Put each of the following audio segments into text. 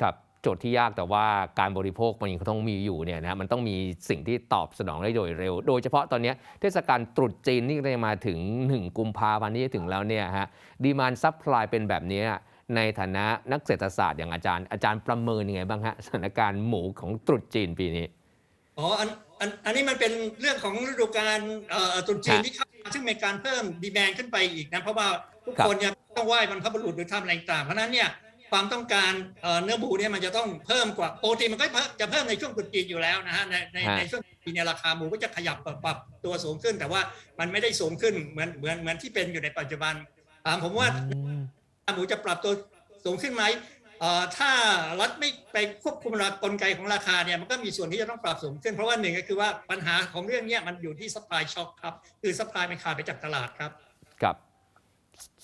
ครับโจทย์ที่ยากแต่ว่าการบริโภคมันยังต้องมีอยู่เนี่ยนะมันต้องมีสิ่งที่ตอบสนองได้โดยเร็ว โดยเฉพาะตอนเนี้ยเทศกาลตรุษจีนนี่ก็จะมาถึง 1 กุมภาพันธ์ที่จะถึงแล้วเนี่ยฮะดีมานซัพพลายเป็นแบบเนี้ยในฐานะนักเศรษฐศาสตร์อย่างอาจารย์อาจารย์ประเมินยังไงบ้างฮะสถานการณ์หมูของตรุษจีนปีนี้อ๋ออันอันอันนี้มันเป็นเรื่องของฤดูกาลเอ่อตรุษจีนครับที่เข้ามาซึ่งมีการเพิ่มดีแมนขึ้นไปอีกนะเพราะว่าทุกครับคนเนี่ยต้องไหว้บรรพบุรุษหรือทำอะไรต่างเพราะฉะนั้นเนี่ย ความต้องการเอ่อเนื้อหมูเนี่ยมันจะต้องเพิ่มกว่าปกติมันก็จะเพิ่มในช่วงตรุษจีนอยู่แล้วนะฮะในในฮะในช่วงตรุษจีนเนี่ยราคาหมูก็จะขยับปรับปรับตัวสูงขึ้น แต่ว่ามันไม่ได้สูงขึ้นเหมือนเหมือนเหมือนที่เป็นอยู่ในปัจจุบันถามผมว่าอืมหมูจะปรับตัวสูงขึ้นไหมเอ่อถ้ารัฐไม่ไปควบคุมรากลไกของราคาเนี่ยมันก็มีส่วนที่จะต้องปรับสูงขึ้น เพราะว่าหนึ่งก็คือว่าปัญหาของเรื่องเนี้ยมันอยู่ที่ supply shock ครับคือ supply มันขาดไปจากตลาดครับกับ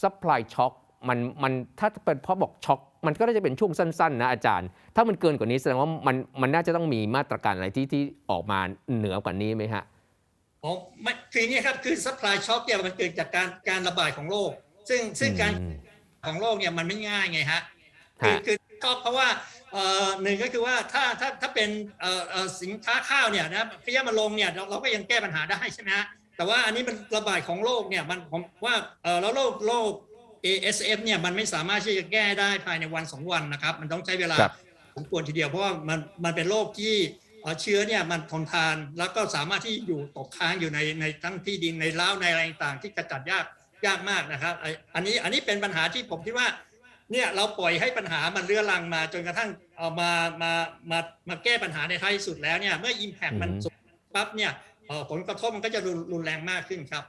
ซัพพลายช็อค มันมันถ้าเป็นเพราะบอกช็อคมันก็น่าจะเป็นช่วงสั้นๆนะอาจารย์ ถ้ามันเกินกว่านี้แสดงว่ามันมันน่าจะต้องมีมาตรการอะไรที่ที่ออกมาเหนือกว่านี้ไหมฮะอ๋อไม่คืออย่างนี้ครับคือ supply shock เนี่ยมันเกิดจากการการระบาดของโรคซึ่งซึ่งการอืมของโรคเนี่ยมันไม่ง่ายไงฮะคือฮะคือก็เพราะว่าเอ่อหนึ่งก็คือว่าถ้าถ้าถ้าเป็นเอ่อเอ่อสินค้าข้าวเนี่ยนะพยามาลงเนี่ยเราเราก็ยังแก้ปัญหาได้ใช่ไหมฮะแต่ว่าอันนี้มันระบาดของโรคเนี่ยมันผมว่าเออแล้วโรคโรค ASF เนี่ยมันไม่สามารถที่จะแก้ได้ภายในวันสองวันนะครับ มันต้องใช้เวลาครับสมควรทีเดียวเพราะว่ามันมันเป็นโรคที่เอ่อเชื้อเนี่ยมันทนทานแล้วก็สามารถที่อยู่ตกค้างอยู่ในในทั้งที่ดินในเล้าในอะไรต่างๆ ที่กระจัดยากยากมากนะครับไอ้อันนี้อันนี้เป็นปัญหาที่ผมคิดว่าเนี่ยเราปล่อยให้ปัญหามันเรื้อรังมาจนกระทั่งเอามามามามาแก้ปัญหาในท้ายสุดแล้วเนี่ยเมื่อ Impact มันอืมสูงปั๊บเนี่ยเอ่อผลกระทบมันก็จะรุนรุนแรงมากขึ้นครับ